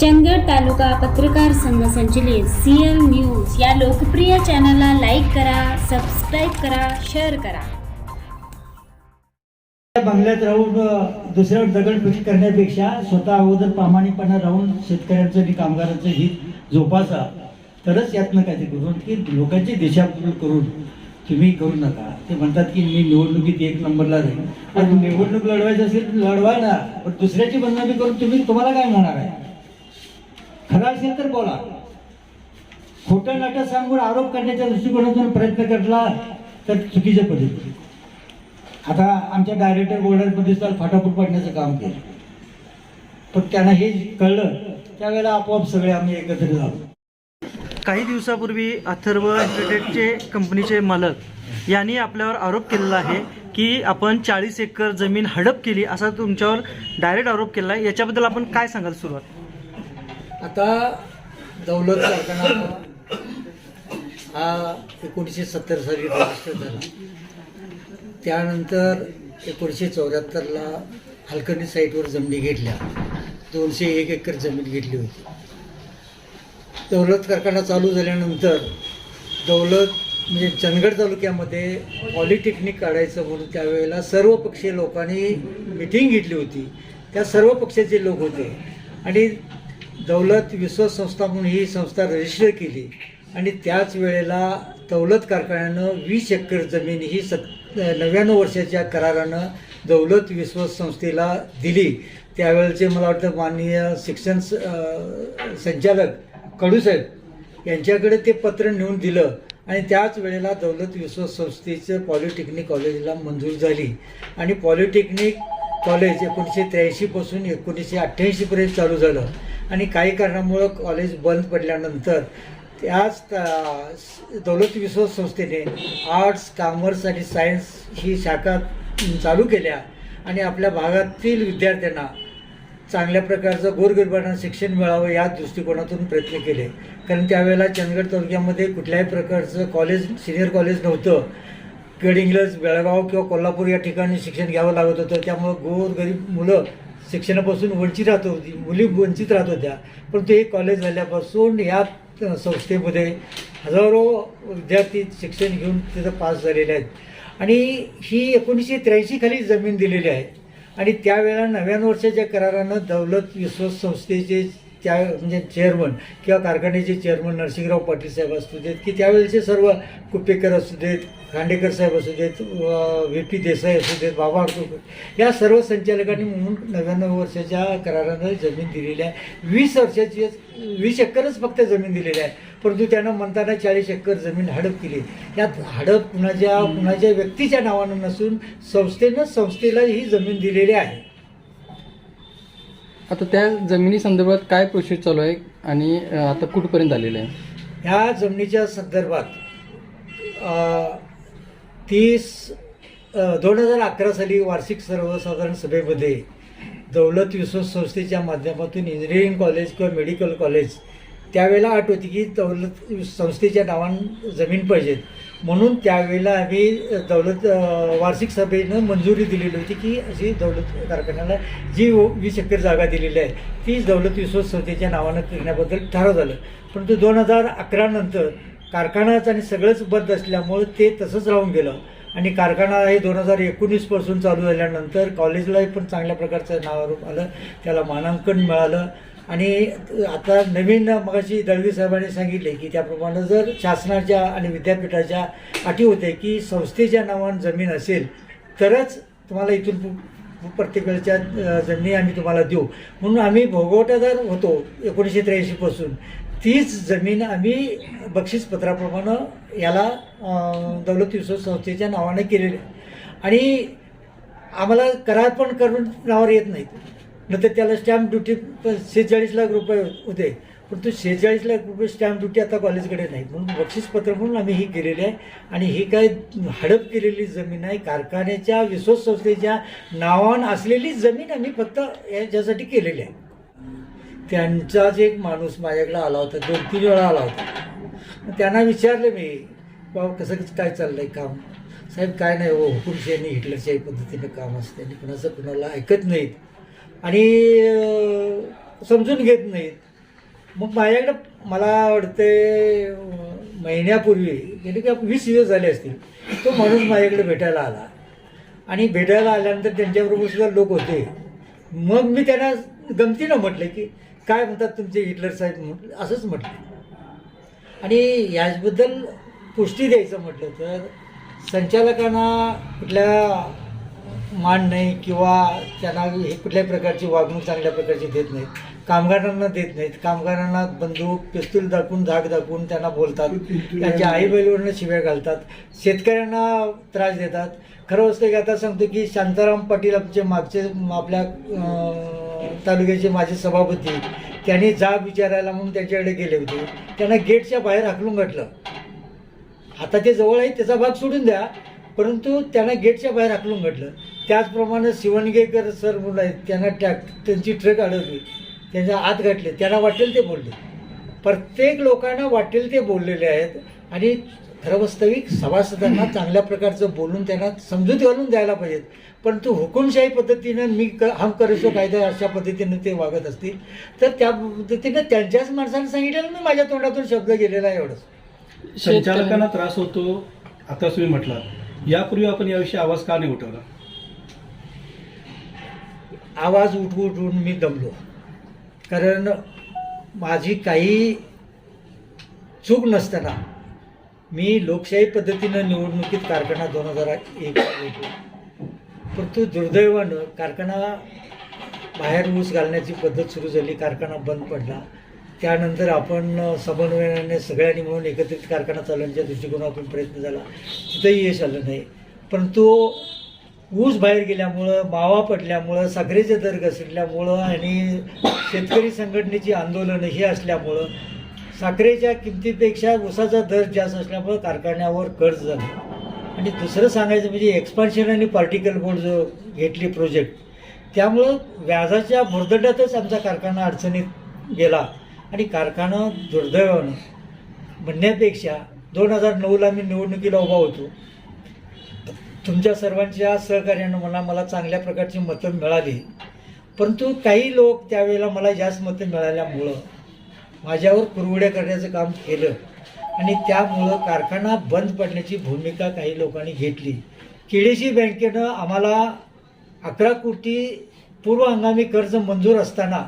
चंदगड तालुका पत्रकार संघ संचलित सीएल न्यूज या लोकप्रिय चॅनलला लाईक करा सबस्क्राईब करा शेअर करा. बंगल्यात राहून दुसऱ्यावर दगडफेकी करण्यापेक्षा स्वतः अगोदर प्रामाणिकपणे राहून शेतकऱ्यांचं आणि कामगारांचं हित जोपासा. तरच यातनं काहीतरी करून की लोकांची दिशाभूल करून तुम्ही करू नका. ते म्हणतात की मी निवडणुकीत एक नंबरला राहील आणि निवडणूक लढवायची असेल तर लढवा ना पण दुसऱ्याची बदनामी करून तुम्ही तुम्हाला काय म्हणणार आहे? खरं असेल तर बोला. खोटं नाटक सांगून आरोप करण्याच्या दृष्टिकोनातून प्रयत्न करला तर चुकीच्या पद्धती आता आमच्या डायरेक्टर बोर्डामध्ये तर फाटाफूट पाडण्याचं काम केलं. पण त्यांना हे कळलं त्यावेळेला आपोआप सगळे आम्ही एकत्र झालो. काही दिवसापूर्वी अथर्व एंटरटेनचे कंपनीचे मालक यांनी आपल्यावर आरोप केलेला आहे की आपण चाळीस एकर जमीन हडप केली असा तुमच्यावर डायरेक्ट आरोप केला आहे. याच्याबद्दल आपण काय सांगाल सुरुवात? आता दौलत कारखाना हा एकोणीसशे सत्तर साली रजिस्टर झाला. त्यानंतर एकोणीसशे चौऱ्याहत्तरला हलकर्णी साईटवर जमिनी घेतल्या. दोनशे एक एकर जमीन घेतली होती. दौलत कारखाना चालू झाल्यानंतर दौलत म्हणजे चंदगड तालुक्यामध्ये पॉलिटेक्निक काढायचं म्हणून त्यावेळेला सर्व पक्षीय लोकांनी मिटिंग घेतली होती. त्या सर्व पक्षाचे लोक होते आणि दौलत विश्वास संस्था म्हणून ही संस्था रजिस्टर केली. आणि त्याच वेळेला दौलत कारखान्यानं वीस एकर जमीन ही सत नव्याण्णव वर्षाच्या करारानं दौलत विश्वास संस्थेला दिली. त्यावेळेचे मला वाटतं माननीय शिक्षण स- संचालक कडूसाहेब यांच्याकडे ते पत्र नेऊन दिलं. आणि त्याच वेळेला दौलत विश्वास संस्थेचं पॉलिटेक्निक कॉलेजला मंजूर झाली. आणि पॉलिटेक्निक कॉलेज एकोणीसशे त्र्याऐंशीपासून एकोणीसशे अठ्ठ्याऐंशीपर्यंत चालू झालं. आणि काही कारणामुळं कॉलेज बंद पडल्यानंतर त्याच दौलत विश्वास संस्थेने आर्ट्स कॉमर्स आणि सायन्स ही शाखा चालू केल्या आणि आपल्या भागातील विद्यार्थ्यांना चांगल्या प्रकारचं गोरगरिबांना शिक्षण मिळावं या दृष्टिकोनातून प्रयत्न केले. कारण त्यावेळेला चंदगड तालुक्यामध्ये कुठल्याही प्रकारचं कॉलेज सिनियर कॉलेज नव्हतं. गडिंग्लज बेळगाव किंवा कोल्हापूर या ठिकाणी शिक्षण घ्यावं लागत होतं. त्यामुळं गोरगरीब मुलं शिक्षणापासून वंचित राहत होती मुली वंचित राहत होत्या. परंतु हे कॉलेज झाल्यापासून या संस्थेमध्ये हजारो विद्यार्थी शिक्षण घेऊन तिथं पास झालेले आहेत. आणि ही एकोणीसशे त्र्याऐंशी खाली जमीन दिलेली आहे. आणि त्यावेळेला नव्याण्णव वर्षाच्या करारानं दौलत विश्वास संस्थेचे त्या म्हणजे चेअरमन किंवा कारखान्याचे चेअरमन नरसिंहराव पाटील साहेब असू देत की त्यावेळेचे सर्व कुपेकर असू देत खांडेकर साहेब असू देत व्ही पी देसाई असू देत बाबा अडकुकर या सर्व संचालकांनी म्हणून नव्याण्णव वर्षाच्या करारानं जमीन दिलेली आहे. वीस वर्षाची वीस एकरच फक्त जमीन दिलेली आहे. परंतु त्यानं म्हणताना चाळीस एकर जमीन हडप केली. यात हडप कुणाच्या कुणाच्या व्यक्तीच्या नावानं नसून संस्थेनं संस्थेला ही जमीन दिलेली आहे. आता त्या जमिनी संदर्भात काय प्रोसेस चालू आहे आणि आता कुठपर्यंत आलेलं आहे? ह्या जमिनीच्या संदर्भात तीस दोन हजार अकरा साली वार्षिक सर्वसाधारण सभेमध्ये दौलत विश्वास संस्थेच्या माध्यमातून इंजिनिअरिंग कॉलेज किंवा मेडिकल कॉलेज त्यावेळेला अट होती की दौलत संस्थेच्या नावानं जमीन पाहिजेत. म्हणून त्यावेळेला आम्ही दौलत वार्षिक सभेनं मंजुरी दिलेली होती की अशी दौलत कारखान्याला जी वीस एकर जागा दिलेली आहे तीच दौलत विश्वास संस्थेच्या नावानं करण्याबद्दल ठराव झालं. परंतु दोन हजार अकरानंतर कारखानाच आणि सगळंच बंद असल्यामुळं ते तसंच राहून गेलं. आणि कारखाना हे दोन हजार एकोणीसपासून चालू झाल्यानंतर कॉलेजलाही पण चांगल्या प्रकारचं नावारूप आलं त्याला मानांकन मिळालं. आणि आता नवीन मगाशी दळवी साहेबांनी सांगितले की त्याप्रमाणे जर शासनाच्या आणि विद्यापीठाच्या अटी होते की संस्थेच्या नावानं जमीन असेल तरच तुम्हाला इथून प्रत्येकाच्या प्रत्येक वेळच्या जमिनी आम्ही तुम्हाला देऊ. म्हणून आम्ही भोगवटादार होतो एकोणीसशे त्र्याऐंशीपासून तीच जमीन आम्ही बक्षीसपत्राप्रमाणे याला दौलत विश्वास संस्थेच्या नावाने केलेली आहे. आणि आम्हाला करार पण करून नावावर येत नाहीत. नंतर त्याला स्टॅम्प ड्युटी सेहेचाळीस लाख रुपये होते. परंतु सेहेचाळीस लाख रुपये स्टॅम्प ड्युटी आता कॉलेजकडे नाही म्हणून बक्षीसपत्र म्हणून आम्ही ही केलेली आहे. आणि ही काय हडप केलेली जमीन आहे. कारखान्याच्या विश्वास संस्थेच्या नावानं असलेली जमीन आम्ही फक्त याच्यासाठी केलेली आहे. त्यांचाच एक माणूस माझ्याकडे आला होता. दोन तीन वेळा आला होता. मग त्यांना विचारलं मी बाबा कसं काय चाललं आहे काम? साहेब काय नाही हो. हुकुमशाही हिटलरशाही पद्धतीनं काम असते आणि कुणाचं कुणाला ऐकत नाहीत. आणि समजून घेत नाहीत. मग माझ्याकडं मला वाटते महिन्यापूर्वी गेले की वीस दिवस झाले असतील तो माणूस माझ्याकडे भेटायला आला. आणि भेटायला आल्यानंतर त्यांच्याबरोबर सुद्धा लोक होते. मग मी त्यांना गमतीनं म्हटलं की काय म्हणतात तुमचे हिटलर साहेब? म्हटलं असंच म्हटलं. आणि याचबद्दल पुष्टी द्यायचं म्हटलं तर संचालकांना कुठल्या मान नाही किंवा त्यांना हे कुठल्याही प्रकारची वागणूक चांगल्या प्रकारची देत नाहीत. कामगारांना देत नाहीत. कामगारांना बंदूक पिस्तूल दाखवून धाक दाखवून त्यांना बोलतात. त्यांच्या आई शिव्या घालतात. शेतकऱ्यांना त्रास देतात. खरं असतं की आता सांगतो की शांताराम पाटील आमचे मागचे आपल्या तालुक्याचे माझे सभापती त्यांनी जाब विचारायला म्हणून त्यांच्याकडे गेले होते. त्यांना गेटच्या बाहेर हाकलून घातलं. आता ते जवळ आहे त्याचा भाग सोडून द्या. परंतु त्यांना गेटच्या बाहेर हाकलून घडलं त्याचप्रमाणे शिवणगेकर सर म्हणून आहेत त्यांना ट्रॅक त्यांची ट्रक अडवली त्यांच्या आत घातले त्यांना वाटेल ते बोलले. प्रत्येक लोकांना वाटेल ते बोललेले आहेत आणि खरंवास्तविक सभासदांना चांगल्या प्रकारचं बोलून त्यांना समजूत घालून द्यायला पाहिजेत. परंतु हुकुमशाही पद्धतीनं मी क हम करेसो कायदा अशा पद्धतीनं ते वागत असतील. तर त्या पद्धतीनं त्यांच्याच माणसाने सांगितलेलं मी माझ्या तोंडातून शब्द गेलेला आहे एवढंच. संचालकांना त्रास होतो आता तुम्ही म्हटलं यापूर्वी आपण याविषयी आवाज का नाही उठवला? आवाज उठवू उठवून मी दमलो. कारण माझी काही चूक नसताना मी लोकशाही पद्धतीनं निवडणुकीत कारखाना दोन हजार एक होतो. परंतु दुर्दैवानं कारखाना बाहेर ऊस घालण्याची पद्धत सुरू झाली कारखाना बंद पडला. त्यानंतर आपण समन्वयाने सगळ्यांनी मिळून एकत्रित कारखाना चालवण्याच्या दृष्टिकोनातून प्रयत्न झाला. तिथंही यश आलं नाही. परंतु ऊस बाहेर गेल्यामुळं मावा पडल्यामुळं साखरेचे दर घसरल्यामुळं आणि शेतकरी संघटनेची आंदोलनं ही असल्यामुळं साखरेच्या किमतीपेक्षा ऊसाचा दर जास्त असल्यामुळं कारखान्यावर कर्ज झालं. आणि दुसरं सांगायचं म्हणजे एक्सपान्शन आणि पार्टिकल बोर्ड जो घेतली प्रोजेक्ट त्यामुळं व्याजाच्या भुर्दंडातच आमचा कारखाना अडचणीत गेला. आणि कारखाना दुर्दैवानं म्हणण्यापेक्षा दोन हजार नऊला मी निवडणुकीला उभा होतो. तुमच्या सर्वांच्या सहकार्यानं मला मला चांगल्या प्रकारची मतं मिळाली. परंतु काही लोक त्यावेळेला मला जास्त मतं मिळाल्यामुळं माझ्यावर कुरवड्या करण्याचं काम केलं आणि त्यामुळं कारखाना बंद पडण्याची भूमिका काही लोकांनी घेतली. केडीसी बँकेनं आम्हाला अकरा कोटी पूर्व हंगामी कर्ज मंजूर असताना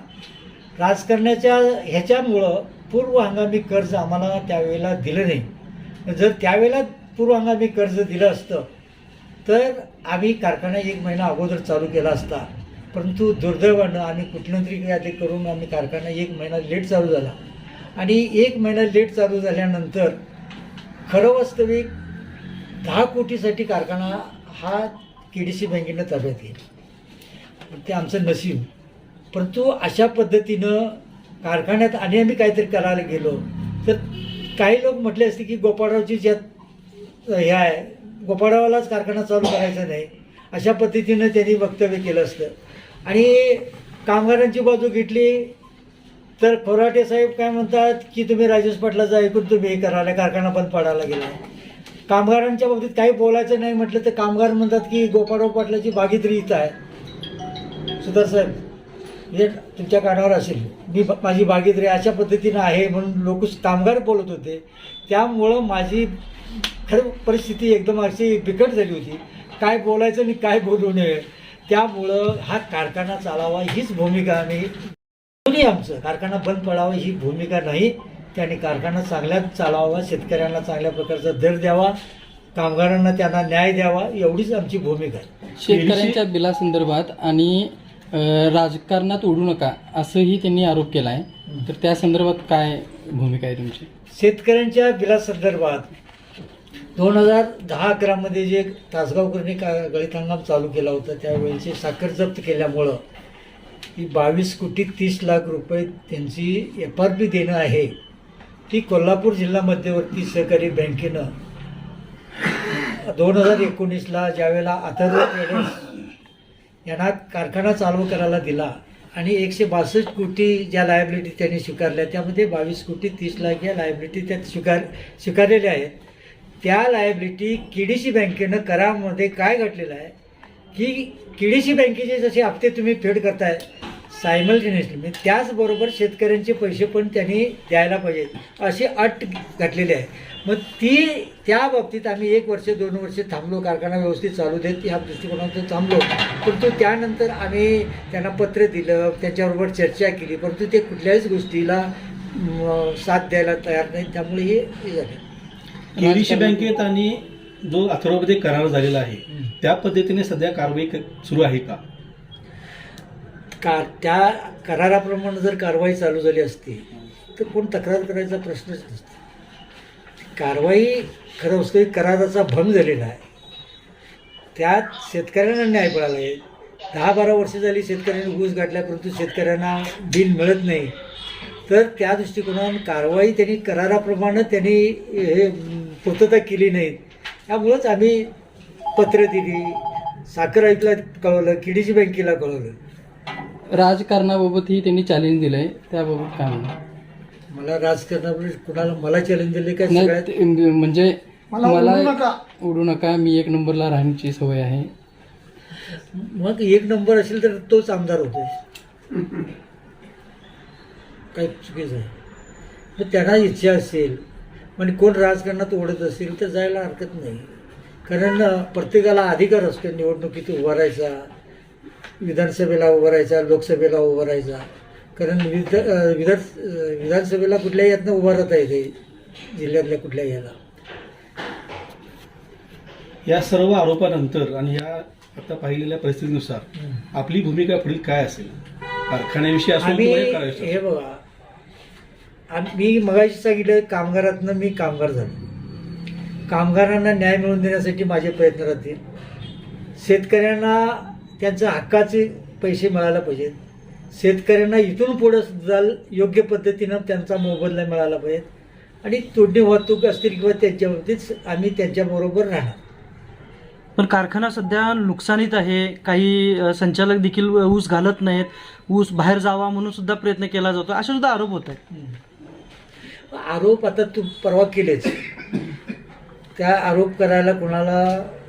राजकारणाच्या ह्याच्यामुळं पूर्व हंगामी कर्ज आम्हाला त्यावेळेला दिलं नाही. जर त्यावेळेला पूर्व हंगामी कर्ज दिलं असतं तर आम्ही कारखाना एक महिना अगोदर चालू केला असता परंतु दुर्दैवानं आम्ही कुठलं तरी यादी करून आम्ही कारखाना एक महिना लेट चालू झाला. आणि एक महिना लेट चालू झाल्यानंतर खरं वास्तविक दहा कोटीसाठी कारखाना हा के डी सी बँकेनं ताब्यात घेईल ते आमचं नसीब परंतु अशा पद्धतीनं कारखान्यात आणि आम्ही काहीतरी करायला गेलो तर काही लोक म्हटले असते की गोपाळरावची ज्यात हे आहे गोपाळावालाच कारखाना चालू करायचा नाही अशा पद्धतीनं त्यांनी वक्तव्य केलं असतं. आणि कामगारांची बाजू घेतली तर खोराटे साहेब काय म्हणतात की तुम्ही राजेश पाटलाचं ऐकून तुम्ही हे करायला कारखाना बंद पाडायला गेला. कामगारांच्या बाबतीत काही बोलायचं नाही म्हटलं तर कामगार म्हणतात की गोपाळराव पाटलाची बागीतरी इथं आहे. सुधार साहेब म्हणजे तुमच्या कानावर असेल. मी माझी बागीतरी अशा पद्धतीनं आहे म्हणून लोक कामगार बोलत होते. त्यामुळं माझी खरं परिस्थिती एकदम अशी बिकट झाली होती. काय बोलायचं आणि काय बोलू नये. त्यामुळं हा कारखाना चालावा हीच भूमिका आम्ही दोन्ही आमचं. कारखाना बंद पडावा ही भूमिका नाही. त्याने कारखाना चांगल्याच चालावा शेतकऱ्यांना चांगल्या प्रकारचा दर द्यावा कामगारांना त्यांना न्याय द्यावा एवढीच आमची भूमिका आहे. शेतकऱ्यांच्या बिलासंदर्भात आणि अ, राजकारणात उडू नका असंही त्यांनी आरोप केला आहे तर त्या संदर्भात काय भूमिका आहे तुमची? शेतकऱ्यांच्या बिलासंदर्भात दोन हजार दहा अकरामध्ये जे तासगावकरांनी का गळीत हंगाम चालू केला होता त्यावेळेचे साखर जप्त केल्यामुळं ही बावीस कोटी तीस लाख रुपये त्यांची एफ आर पी देणं आहे. ती कोल्हापूर जिल्हा मध्यवर्ती सहकारी बँकेनं दोन हजार एकोणीसला ज्यावेळेला अथर्व ट्रेडर्स यांना कारखाना चालू करायला दिला आणि एकशे बासष्ट कोटी ज्या लायबिलिटी त्यांनी स्वीकारल्या त्यामध्ये बावीस कोटी तीस लाख या लायबिलिटी त्यात स्वीकार स्वीकारलेल्या आहेत. त्या लायबिलिटी किडीशी बँकेनं करामध्ये काय घडलेलं आहे? की किडीशी बँकेचे जसे हप्ते तुम्ही फेड करताय सायमल्टेनियसली म्हणजे त्याचबरोबर शेतकऱ्यांचे पैसे पण त्यांनी द्यायला पाहिजेत अशी अट घातलेली आहे. मग ती त्या बाबतीत आम्ही एक वर्ष दोन वर्ष थांबलो कारखाना व्यवस्थित चालू देत या दृष्टिकोनातून थांबलो. परंतु त्यानंतर आम्ही त्यांना पत्र दिलं त्यांच्याबरोबर चर्चा केली परंतु ते कुठल्याच गोष्टीला साथ द्यायला तयार नाही त्यामुळे हे हे झालं. केडीसी बँकेत आणि जो अथर्वमध्ये करार झालेला आहे. त्या पद्धतीने सध्या कारवाई सुरू आहे का? का त्या कराराप्रमाणे जर कारवाई चालू झाली असती तर कोण तक्रार करायचा प्रश्नच नसतो. कारवाई खरं वास्तविक कराराचा भंग झालेला आहे. त्यात शेतकऱ्यांना न्याय मिळाला आहे. दहा बारा वर्ष झाली शेतकऱ्यांनी ऊस गाठल्या परंतु शेतकऱ्यांना बिल मिळत नाही. तर त्या दृष्टिकोनातून कारवाई त्यांनी कराराप्रमाणे त्यांनी हे पूर्तता केली नाही. त्यामुळंच आम्ही पत्र दिली साखर आयुक्तला कळवलं किडीची बँकेला कळवलं. राजकारणाबाबतही त्यांनी चॅलेंज दिलंय त्याबाबत काय म्हणा मला राजकारणामध्ये कुणाला मला चॅलेंज दिले काय नाही म्हणजे मला उडू नका. मी एक नंबरला राहण्याची सवय आहे. मग एक नंबर असेल तर तोच आमदार होतोय. काही चुकीचं आहे. मग त्यांना इच्छा असेल म्हणजे कोण राजकारणात ओढत असेल तर जायला हरकत नाही. कारण प्रत्येकाला अधिकार असतो निवडणुकीत उभा राहायचा विधानसभेला उभा राहायचा लोकसभेला उभा राहायचा. कारण विध विधान विधानसभेला कुठल्याही यातनं उभा राहता येते जिल्ह्यातल्या कुठल्याही याला. या सर्व आरोपानंतर आणि या आता पाहिलेल्या परिस्थितीनुसार आपली भूमिका पुढील काय असेल? कारखान्याविषयी असो आम्ही हे बघा मी मगाशी सांगितलं कामगारातनं मी कामगार झालो. कामगारांना न्याय मिळवून देण्यासाठी माझे प्रयत्न राहतील. शेतकऱ्यांना त्यांच्या हक्काचे पैसे मिळायला पाहिजेत. शेतकऱ्यांना इथून पुढं जाल योग्य पद्धतीनं त्यांचा मोबदला मिळाला पाहिजे आणि तोडणी वाहतूक असतील किंवा त्यांच्या बाबतीत आम्ही त्यांच्याबरोबर राहणार. पण कारखाना सध्या नुकसानीत आहे. काही संचालक देखील ऊस घालत नाहीत. ऊस बाहेर जावा म्हणून सुद्धा प्रयत्न केला जातो. असे सुद्धा आरोप होत आहेत. आरोप आता तू परवा केलेच. त्या आरोप करायला कोणाला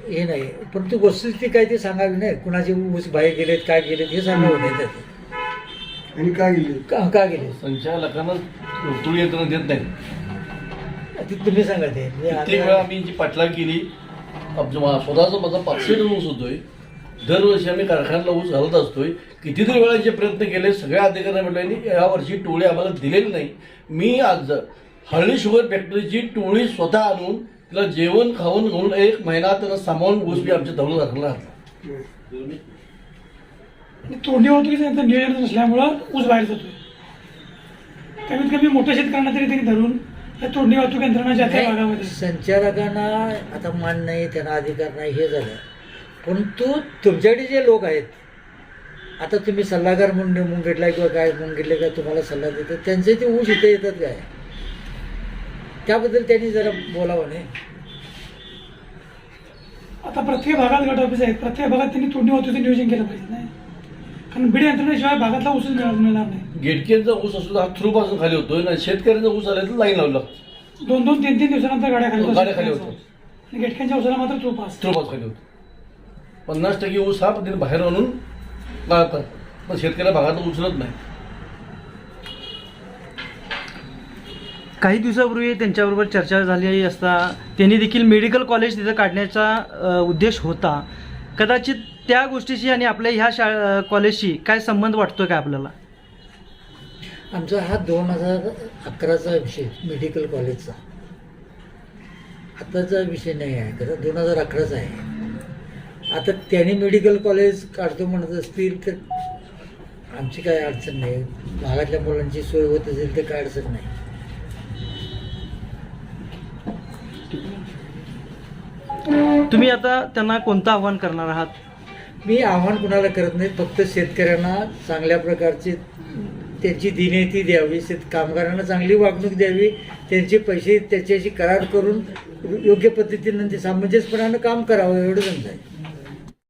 हे नाही. परंतु वस्तुस्थिती काय ते सांगावी नाही. कुणाचे ऊस बाहेर गेलेत काय गेलेत हे सांगावं नाही त्यात. आणि काय गेले का का गेले संचालकांना तुळ देत नाही ते तुम्ही सांगा ते. मी कित्येक आता- वेळा आम्ही जी पाठलाग केली आमचं स्वतःचा माझा पाचशे ऊस होतोय दरवर्षी आम्ही कारखान्याला ऊस घालत असतोय. कितीतरी वेळा जे प्रयत्न केले सगळ्या अधिकाऱ्यांना म्हटलं यावर्षी टोळी आम्हाला दिलेली नाही. मी आज हळदी शुगर फॅक्टरीची टोळी स्वतः आणून तिला जेवण खाऊन घेऊन एक महिना त्यांना सामावून ऊस मी आमच्या दौलत घातला आणि तोडणी वाहतुकीचं यांचं नियोजन नसल्यामुळं ऊस बाहेर जातोय. कमीत कमी मोठ्या शेतकऱ्यांना तरी त्यांनी धरून या तोडणी वाहतूक यंत्रणा ज्या भागामध्ये. संचालकांना आता मान नाही त्यांना अधिकार नाही हे झालं. परंतु तुमच्याकडे जे लोक आहेत आता तुम्ही सल्लागार म्हणून नेमून घेतला किंवा काय म्हणून घेतले का तुम्हाला सल्ला देतात त्यांचे ते ऊस इथे येतात काय? त्याबद्दल त्यांनी जरा बोलावं नाही. आता प्रत्येक भागात गट ऑफिस आहेत. प्रत्येक भागात त्यांनी तोडणी वाहतुकीचं नियोजन केलं पाहिजे नाही? कारण बीड यंत्रणेशिवाय भागातला ऊसच मिळणार मिळणार नाही. गेटकेचा ऊस असतो हा थ्रू पासून खाली होतोय. आणि शेतकऱ्यांचा ऊस आला तर लाईन लावलं. दोन दोन तीन तीन दिवसानंतर गाड्या खाली होतात. गाड्या खाली. आणि गेटक्यांच्या ऊसाला मात्र तो पास. थ्रू पास खाली होतो. पन्नास टक्के ऊस हा पद्धतीने बाहेर आणून लावतात पण शेतकऱ्या भागात उचलत नाही. काही दिवसापूर्वी त्यांच्याबरोबर चर्चा झाली असता त्यांनी देखील मेडिकल कॉलेज तिथं काढण्याचा अ, उद्देश होता. कदाचित त्या गोष्टीशी आणि आपल्या ह्या शा कॉलेजशी काय संबंध वाटतोय का आपल्याला? आमचा हा दोन हजार अकराचा विषय मेडिकल कॉलेजचा. आताचा विषय नाही आहे खरं दोन हजार अकराचा आहे. आता त्यांनी मेडिकल कॉलेज काढतो म्हणत असतील तर आमची काय अडचण नाही. भागातल्या मुलांची सोय होत असेल तर काय अडचण नाही. तुम्ही आता त्यांना कोणतं आव्हान करणार आहात? मी आव्हान कुणाला करत नाही फक्त शेतकऱ्यांना चांगल्या प्रकारची त्यांची दिनेती द्यावी शेत कामगारांना चांगली वागणूक द्यावी त्यांचे पैसे त्याच्याशी करार करून योग्य पद्धतीनं ते सामंजस्यपणानं काम करावं एवढं समजाय